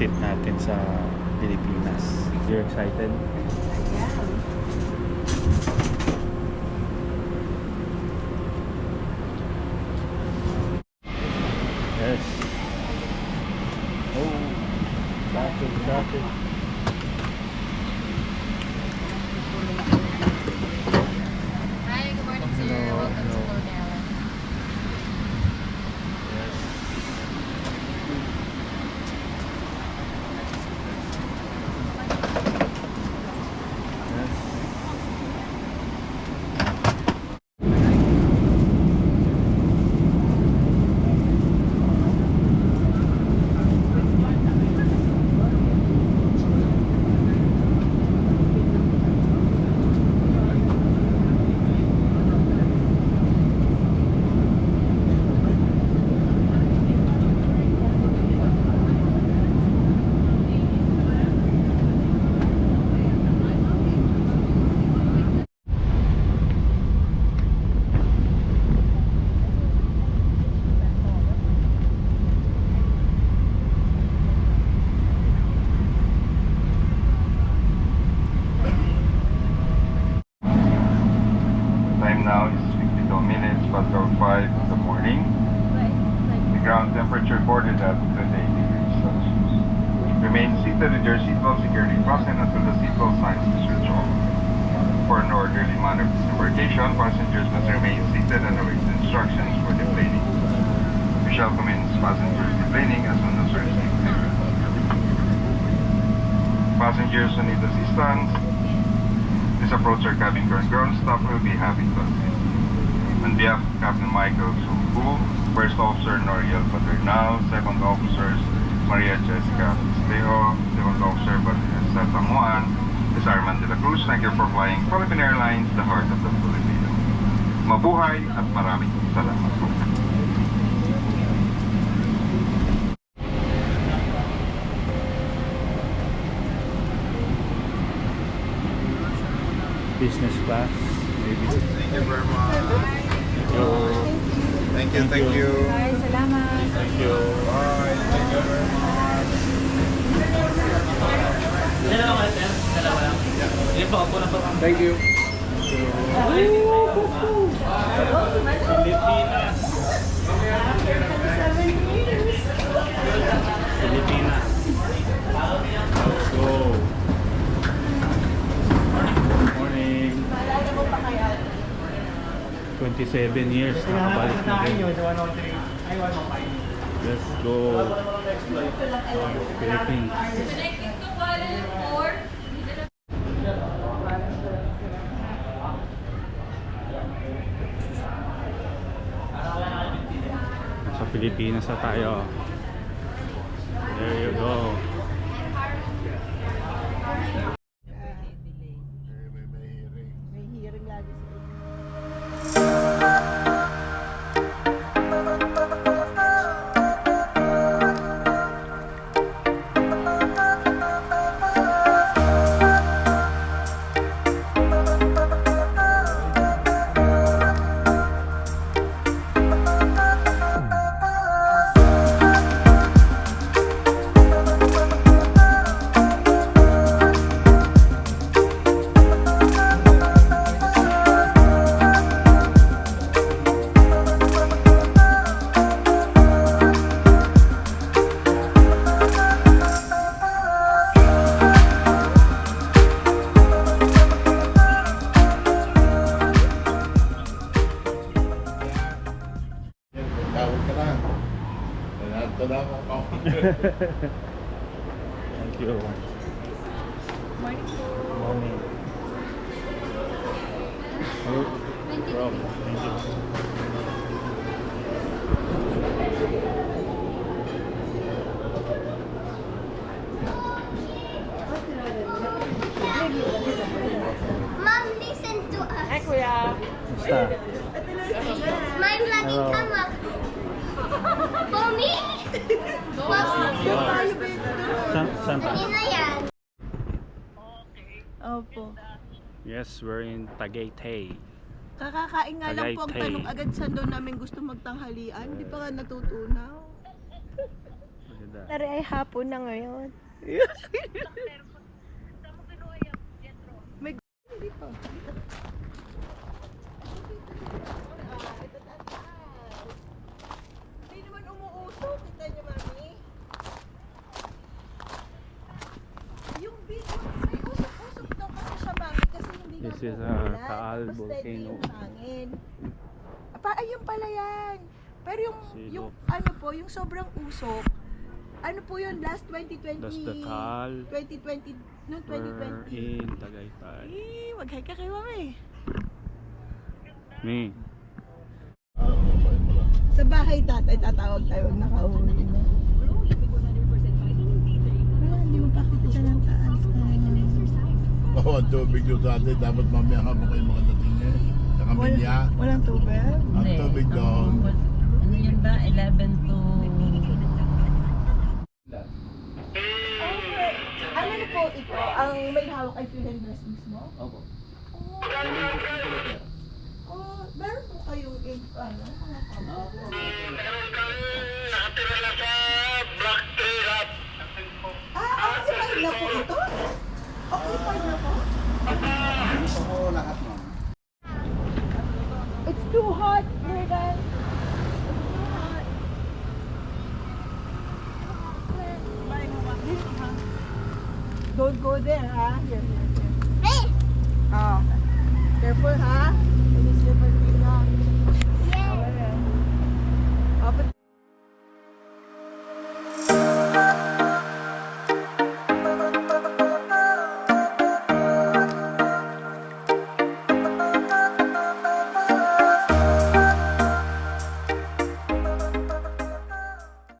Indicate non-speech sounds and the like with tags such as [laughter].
visit natin sa Pilipinas. You're excited? Yes. Oh, traffic, traffic. Ground temperature recorded at 28 degrees Celsius. Remain seated with your seatbelt securely fastened until the seatbelt signs switched off. For an orderly manner of disembarkation, passengers must remain seated and await instructions for deplaning. We shall commence passengers deplaning as soon as we. Passengers who need assistance, Please approach our cabin ground staff will be happy to assist. Behalf of Captain Michael Sulfu, First Officer Noriel Paternal, Second Officers Maria Jessica Estejo, Second Officer Vanessa Tanguan, Ms. Arman de la Cruz, thank you for flying Philippine Airlines, the heart of the Philippines. Mabuhay at maraming salamat po. Business class, maybe. Thank you very much. Thank you. Thank you, thank you. Hi, salamat. Thank you. Bye. Thank you very much. Thank you. Pilipinas. Pilipinas. Let's go. Morning. 27 years nakabalik na din. Let's go. Philippines. Connecting to Kuala Lumpur. Sa Pilipinas na tayo. There you go. Nanalo na ako. Thank you. Morning po. Morning. Oh, Rob, thank you. Mom, listen to us. Hi, Kuya. Basta. My vlogging Hello. come up. For me? San, saan pa? Opo. Yes, we're in Tagaytay. Kakakain nga lang po ang Tagaytay. tanong agad saan daw namin gusto magtanghalian. Di pa nga natutunaw. Tari ay hapon na ngayon. May hindi pa. Hindi naman umuusok. Kita niyo, mami. Yung video, may usok-usok daw kasi siya, mami. Kasi hindi nga This is ulan. Taal volcano. Pa, ayun pala yan. Pero yung, Silok. yung ano po, yung sobrang usok, ano po yun, last 2020, That's the Taal 2020, no, We're 2020. in Tagaytay. Eh, mag-hi ka kay mami. Me. Sa bahay tatay, tatawag tayo, wag nakauwi na. Wala, hindi mo pakita siya ng taas. Oo, [laughs] oh, tubig doon sa atin. Dapat mamaya ka mo kayo makadating eh. Sa Camellia. Walang tubig? Ang Hindi. tubig doon. Ang- Ano yan ba? 11 to... Okay. Ano po ito? Ang may hawak ay Phil Hendress mismo? Opo. Oh, oh, meron po kayong eight, ano, mga kapo. Don't go there, huh? Here, here, here. Hey! Oh. Careful, huh? Please, careful, Yeah. Oh, well.